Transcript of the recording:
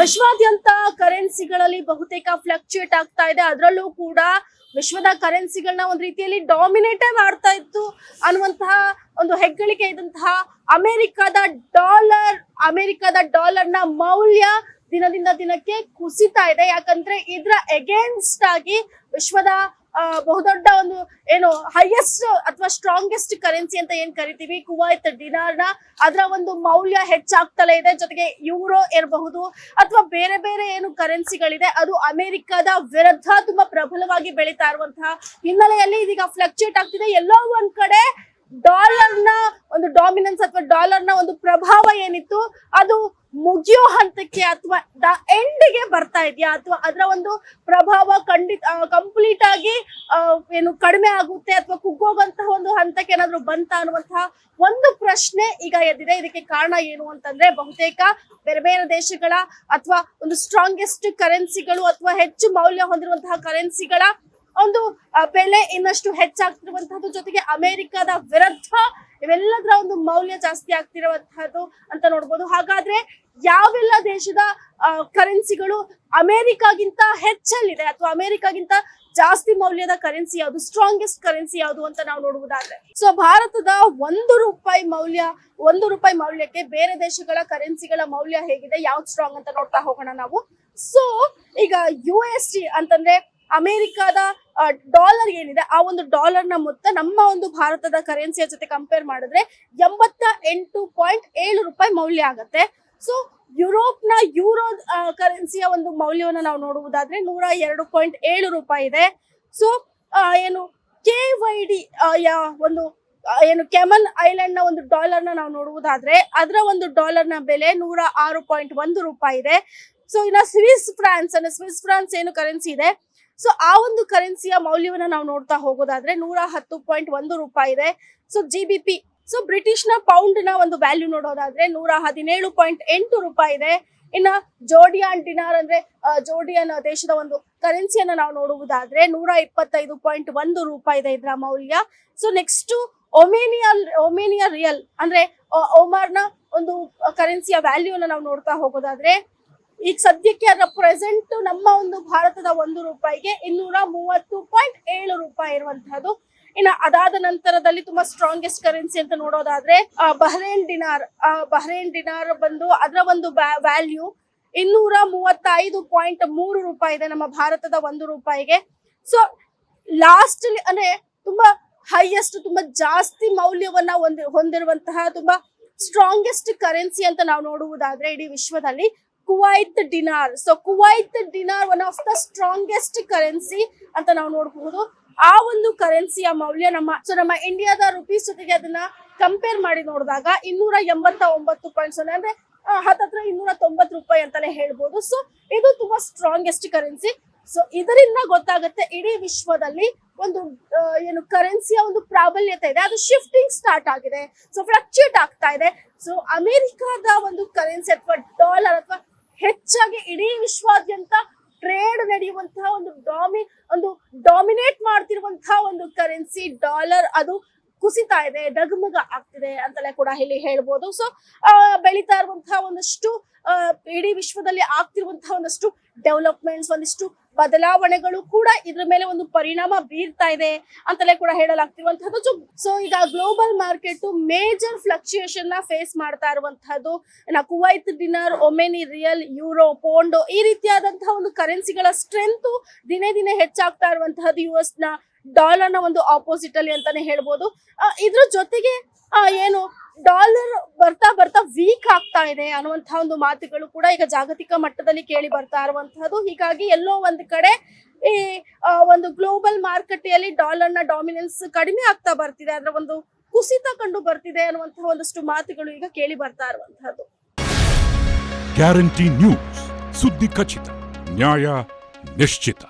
ವಿಶ್ವಾದ್ಯಂತ ಕರೆನ್ಸಿಗಳಲ್ಲಿ ಬಹುತೇಕ ಫ್ಲಕ್ಚುಯೇಟ್ ಆಗ್ತಾ ಇದೆ. ಅದರಲ್ಲೂ ಕೂಡ ವಿಶ್ವದ ಕರೆನ್ಸಿಗಳನ್ನ ಒಂದ್ ರೀತಿಯಲ್ಲಿ ಡಾಮಿನೇಟೇ ಮಾಡ್ತಾ ಇತ್ತು ಅನ್ನುವಂತಹ ಒಂದು ಹೆಗ್ಗಳಿಕೆ ಇದ್ದಂತಹ ಅಮೆರಿಕದ ಡಾಲರ್, ಅಮೆರಿಕದ ಡಾಲರ್ನ ಮೌಲ್ಯ ದಿನದಿಂದ ದಿನಕ್ಕೆ ಕುಸಿತಾ ಇದೆ. ಯಾಕಂದ್ರೆ ಇದ್ರ ಎಗೇನ್ಸ್ಟ್ ಆಗಿ ವಿಶ್ವದ ಬಹುದೊಡ್ಡ ಒಂದು ಏನು ಹೈಯೆಸ್ಟ್ ಅಥವಾ ಸ್ಟ್ರಾಂಗೆಸ್ಟ್ ಕರೆನ್ಸಿ ಅಂತ ಏನ್ ಕರಿತೀವಿ? ಕುವೈತ್ ಡಿನಾರ್ನ ಅದರ ಒಂದು ಮೌಲ್ಯ ಹೆಚ್ಚಾಗ್ತಲೇ ಇದೆ. ಜೊತೆಗೆ ಯೂರೋ ಇರಬಹುದು ಅಥವಾ ಬೇರೆ ಬೇರೆ ಏನು ಕರೆನ್ಸಿಗಳಿದೆ ಅದು ಅಮೆರಿಕದ ವಿರುದ್ಧ ತುಂಬಾ ಪ್ರಬಲವಾಗಿ ಬೆಳೀತಾ ಇರುವಂತಹ ಹಿನ್ನೆಲೆಯಲ್ಲಿ ಇದೀಗ ಫ್ಲಕ್ಚುಯೇಟ್ ಆಗ್ತಿದೆ. ಎಲ್ಲೋ ಒಂದ್ ಕಡೆ ಡಾಲರ್ನ ಒಂದು ಡಾಮಿನೆನ್ಸ್ ಅಥವಾ ಡಾಲರ್ನ ಒಂದು ಪ್ರಭಾವ ಏನಿತ್ತು, ಅದು ಮುಗಿಯೋ ಹಂತಕ್ಕೆ ಅಥವಾ ದ ಎಂಡ್ಗೆ ಬರ್ತಾ ಇದೆಯಾ? ಅಥವಾ ಅದರ ಒಂದು ಪ್ರಭಾವ ಖಂಡಿತ ಕಂಪ್ಲೀಟ್ ಆಗಿ ಏನು ಕಡಿಮೆ ಆಗುತ್ತೆ ಅಥವಾ ಕುಗ್ಗೋಗಂತಹ ಒಂದು ಹಂತಕ್ಕೆ ಏನಾದ್ರು ಬಂತ ಅನ್ನುವಂತಹ ಒಂದು ಪ್ರಶ್ನೆ ಈಗ ಎದ್ದಿದೆ. ಇದಕ್ಕೆ ಕಾರಣ ಏನು ಅಂತಂದ್ರೆ ಬಹುತೇಕ ಬೇರೆ ಬೇರೆ ದೇಶಗಳ ಅಥವಾ ಒಂದು ಸ್ಟ್ರಾಂಗೆಸ್ಟ್ ಕರೆನ್ಸಿಗಳು ಅಥವಾ ಹೆಚ್ಚು ಮೌಲ್ಯ ಹೊಂದಿರುವಂತಹ ಕರೆನ್ಸಿಗಳ ಒಂದು ಬೆಲೆ ಇನ್ನಷ್ಟು ಹೆಚ್ಚಾಗ್ತಿರುವಂತಹದ್ದು ಜೊತೆಗೆ ಅಮೆರಿಕದ ವಿರುದ್ಧ ಇವೆಲ್ಲದರ ಒಂದು ಮೌಲ್ಯ ಜಾಸ್ತಿ ಆಗ್ತಿರುವಂತಹದ್ದು ಅಂತ ನೋಡ್ಬೋದು. ಹಾಗಾದ್ರೆ ಯಾವೆಲ್ಲ ದೇಶದ ಕರೆನ್ಸಿಗಳು ಅಮೆರಿಕಾಗಿಂತ ಹೆಚ್ಚಲ್ಲಿದೆ ಅಥವಾ ಅಮೆರಿಕಾಗಿಂತ ಜಾಸ್ತಿ ಮೌಲ್ಯದ ಕರೆನ್ಸಿ ಯಾವುದು ಸ್ಟ್ರಾಂಗೆಸ್ಟ್ ಕರೆನ್ಸಿ ಯಾವುದು ಅಂತ ನಾವು ನೋಡುವುದಾದ್ರೆ. ಸೊ ಭಾರತದ ಒಂದು ರೂಪಾಯಿ ಮೌಲ್ಯ, ಒಂದು ರೂಪಾಯಿ ಮೌಲ್ಯಕ್ಕೆ ಬೇರೆ ದೇಶಗಳ ಕರೆನ್ಸಿಗಳ ಮೌಲ್ಯ ಹೇಗಿದೆ, ಯಾವ್ದು ಸ್ಟ್ರಾಂಗ್ ಅಂತ ನೋಡ್ತಾ ಹೋಗೋಣ ನಾವು. ಸೊ ಈಗ ಯು ಎಸ್ ಟಿ ಅಂತಂದ್ರೆ ಅಮೆರಿಕದ ಡಾಲರ್ ಏನಿದೆ, ಆ ಒಂದು ಡಾಲರ್ನ ಮೊತ್ತ ನಮ್ಮ ಒಂದು ಭಾರತದ ಕರೆನ್ಸಿಯ ಜೊತೆ ಕಂಪೇರ್ ಮಾಡಿದ್ರೆ ಎಂಬತ್ತ ಎಂಟು ಪಾಯಿಂಟ್ ಏಳು ರೂಪಾಯಿ ಮೌಲ್ಯ ಆಗತ್ತೆ. ಸೊ ನ ಯೂರೋ ಕರೆನ್ಸಿಯ ಒಂದು ಮೌಲ್ಯವನ್ನು ನಾವು ನೋಡುವುದಾದ್ರೆ ನೂರ ಎರಡು ಪಾಯಿಂಟ್ ಏಳು ರೂಪಾಯಿ ಇದೆ. ಸೊ ಏನು ಕೆ ವೈ ಡಿ ಒಂದು ಏನು ಕೆಮನ್ ಐಲ್ಯಾಂಡ್ನ ಒಂದು ಡಾಲರ್ನ ನಾವು ನೋಡುವುದಾದ್ರೆ ಅದರ ಒಂದು ಡಾಲರ್ನ ಬೆಲೆ ನೂರ ಆರು ಪಾಯಿಂಟ್ ಒಂದು ರೂಪಾಯಿ ಇದೆ. ಸೊ ಇನ್ನ ಸ್ವಿಸ್ ಫ್ರಾನ್ಸ್ ಅಂದ್ರೆ ಸ್ವಿಸ್ ಫ್ರಾನ್ಸ್ ಏನು ಕರೆನ್ಸಿ ಇದೆ? ಸೊ ಆ ಒಂದು ಕರೆನ್ಸಿಯ ಮೌಲ್ಯವನ್ನ ನಾವು ನೋಡ್ತಾ ಹೋಗೋದಾದ್ರೆ ನೂರ ಹತ್ತು ಪಾಯಿಂಟ್ ಒಂದು ರೂಪಾಯಿ ಇದೆ. So G B P so ಬ್ರಿಟಿಷ್ನ ಪೌಂಡ್ನ ಒಂದು ವ್ಯಾಲ್ಯೂ ನೋಡೋದಾದ್ರೆ ನೂರ ಹದಿನೇಳು ಪಾಯಿಂಟ್ ಎಂಟು ರೂಪಾಯಿ ಇದೆ. ಇನ್ನ ಜೋಡಿಯಾನ್ ಡಿನಾರ್ ಅಂದ್ರೆ ಜೋಡಿಯಾನ್ ದೇಶದ ಒಂದು ಕರೆನ್ಸಿಯನ್ನ ನಾವು ನೋಡುವುದಾದ್ರೆ ನೂರ ಇಪ್ಪತ್ತೈದು ಪಾಯಿಂಟ್ ಒಂದು ರೂಪಾಯಿ ಇದೆ ಇದರ ಮೌಲ್ಯ. ಸೊ ನೆಕ್ಸ್ಟ್ ಒಮೇನಿಯಾ ಒಮೇನಿಯಾ ರಿಯಲ್ ಅಂದ್ರೆ ಒಮಾರ್ ಒಮಾರ್ನ ಒಂದು ಕರೆನ್ಸಿಯ ವ್ಯಾಲ್ಯೂನ ನಾವು ನೋಡ್ತಾ ಹೋಗೋದಾದ್ರೆ ಈಗ ಸದ್ಯಕ್ಕೆ ಅದರ ಪ್ರೆಸೆಂಟ್ ನಮ್ಮ ಒಂದು ಭಾರತದ ಒಂದು ರೂಪಾಯಿಗೆ ಇನ್ನೂರ ಮೂವತ್ತು ಪಾಯಿಂಟ್ ಏಳು ರೂಪಾಯಿ ಇರುವಂತಹದ್ದು. ಇನ್ನು ಅದಾದ ನಂತರದಲ್ಲಿ ತುಂಬಾ ಸ್ಟ್ರಾಂಗೆಸ್ಟ್ ಕರೆನ್ಸಿ ಅಂತ ನೋಡೋದಾದ್ರೆ ಬಹ್ರೇನ್ ಡಿನಾರ್ ಬಹ್ರೇನ್ ಡಿನಾರ್ ಬಂದು ಅದರ ಒಂದು ವ್ಯಾಲ್ಯೂ ಇನ್ನೂರ ಮೂವತ್ತೈದು ಪಾಯಿಂಟ್ ಮೂರು ರೂಪಾಯಿ ಇದೆ ನಮ್ಮ ಭಾರತದ ಒಂದು ರೂಪಾಯಿಗೆ. ಸೊ ಲಾಸ್ಟ್ ಅಂದ್ರೆ ತುಂಬಾ ಹೈಯೆಸ್ಟ್ ತುಂಬಾ ಜಾಸ್ತಿ ಮೌಲ್ಯವನ್ನ ಹೊಂದಿ, ಹೊಂದಿರುವಂತಹ ತುಂಬಾ ಸ್ಟ್ರಾಂಗೆಸ್ಟ್ ಕರೆನ್ಸಿ ಅಂತ ನಾವು ನೋಡುವುದಾದ್ರೆ ಇಡೀ ವಿಶ್ವದಲ್ಲಿ Kuwait dinar so Kuwait dinar one of the strongest currency ಅಂತ ನಾವು ನೋಡಬಹುದು. ಆ ಒಂದು ಕರೆನ್ಸಿಯ ಮೌಲ್ಯ ನಮ್ಮ ಸೊ ನಮ್ಮ ಇಂಡಿಯಾದ ರುಪೀಸ್ ಜೊತೆಗೆ ಅದನ್ನ ಕಂಪೇರ್ ಮಾಡಿ ನೋಡಿದಾಗ ಇನ್ನೂರ ಎಂಬತ್ತ ಒಂಬತ್ತು ಪಾಯಿಂಟ್ ಸೊನ್ನೆ ಅಂದ್ರೆ ಹತ್ತತ್ರ ಇನ್ನೂರ ತೊಂಬತ್ತು ರೂಪಾಯಿ ಅಂತಾನೆ ಹೇಳ್ಬೋದು. ಸೊ ಇದು ತುಂಬಾ ಸ್ಟ್ರಾಂಗೆಸ್ಟ್ ಕರೆನ್ಸಿ ಸೊ ಇದರಿಂದ ಗೊತ್ತಾಗುತ್ತೆ ಇಡೀ ವಿಶ್ವದಲ್ಲಿ ಒಂದು ಏನು ಕರೆನ್ಸಿಯ ಒಂದು ಪ್ರಾಬಲ್ಯತೆ ಇದೆ. ಅದು ಶಿಫ್ಟಿಂಗ್ ಸ್ಟಾರ್ಟ್ ಆಗಿದೆ. ಸೊ ಫ್ಲಕ್ಚುಯೇಟ್ ಆಗ್ತಾ ಇದೆ. ಸೊ ಅಮೆರಿಕದ ಒಂದು ಕರೆನ್ಸಿ ಅಥವಾ ಡಾಲರ್ ಅಥವಾ ಹೆಚ್ಚಾಗಿ ಇಡೀ ವಿಶ್ವಾದ್ಯಂತ ಟ್ರೇಡ್ ನಡೆಯುವಂತಹ ಒಂದು ಡಾಮಿ ಒಂದು ಡಾಮಿನೇಟ್ ಮಾಡ್ತಿರುವಂತಹ ಒಂದು ಕರೆನ್ಸಿ ಡಾಲರ್ ಅದು ಕುಸಿತಾ ಇದೆ, ಡಗಮಗ ಆಗ್ತಿದೆ ಅಂತಲೇ ಕೂಡ ಇಲ್ಲಿ ಹೇಳ್ಬೋದು. ಸೊ ಬೆಳೀತಾ ಇರುವಂತಹ ಒಂದಷ್ಟು ಇಡೀ ವಿಶ್ವದಲ್ಲಿ ಆಗ್ತಿರುವಂತಹ ಒಂದಷ್ಟು ಡೆವಲಪ್ಮೆಂಟ್ಸ್ ಒಂದಿಷ್ಟು ಬದಲಾವಣೆಗಳು ಕೂಡ ಇದ್ರ ಮೇಲೆ ಒಂದು ಪರಿಣಾಮ ಬೀರ್ತಾ ಇದೆ ಅಂತಲೇ ಕೂಡ ಹೇಳಲಾಗ್ತಿರುವಂತಹದ್ದು. ಸೊ ಈಗ ಗ್ಲೋಬಲ್ ಮಾರ್ಕೆಟ್ ಮೇಜರ್ ಫ್ಲಕ್ಚುಯೇಷನ್ನ ಫೇಸ್ ಮಾಡ್ತಾ ಇರುವಂತಹದ್ದು Kuwait dinar, Omani rial, euro, ಪೋಂಡೋ ಈ ರೀತಿಯಾದಂತಹ ಒಂದು ಕರೆನ್ಸಿಗಳ ಸ್ಟ್ರೆಂತ್ ದಿನೇ ದಿನೇ ಹೆಚ್ಚಾಗ್ತಾ ಇರುವಂತಹದ್ದು ಯು ಎಸ್ನ ಡಾಲರ್ನ ಒಂದು ಆಪೋಸಿಟ್ ಅಲ್ಲಿ ಅಂತಾನೆ ಹೇಳ್ಬೋದು. ಇದ್ರ ಜೊತೆಗೆ ಏನು ಡಾಲರ್ ಬರ್ತಾ ಬರ್ತಾ ವೀಕ್ ಆಗ್ತಾ ಇದೆ ಅನ್ನುವಂತಹ ಒಂದು ಮಾತುಗಳು ಕೂಡ ಈಗ ಜಾಗತಿಕ ಮಟ್ಟದಲ್ಲಿ ಕೇಳಿ ಬರ್ತಾ ಇರುವಂತಹದ್ದು. ಹೀಗಾಗಿ ಎಲ್ಲೋ ಒಂದು ಕಡೆ ಈ ಒಂದು ಗ್ಲೋಬಲ್ ಮಾರುಕಟ್ಟೆಯಲ್ಲಿ ಡಾಲರ್ನ ಡಾಮಿನೆನ್ಸ್ ಕಡಿಮೆ ಆಗ್ತಾ ಬರ್ತಿದೆ. ಅದರ ಒಂದು ಕುಸಿತ ಕಂಡು ಬರ್ತಿದೆ ಅನ್ನುವಂತಹ ಒಂದಷ್ಟು ಮಾತುಗಳು ಈಗ ಕೇಳಿ ಬರ್ತಾ ಇರುವಂತಹದ್ದು. ಗ್ಯಾರಂಟಿ ನ್ಯೂಸ್ ಸುದ್ದಿ ಖಚಿತ, ನ್ಯಾಯ ನಿಶ್ಚಿತ.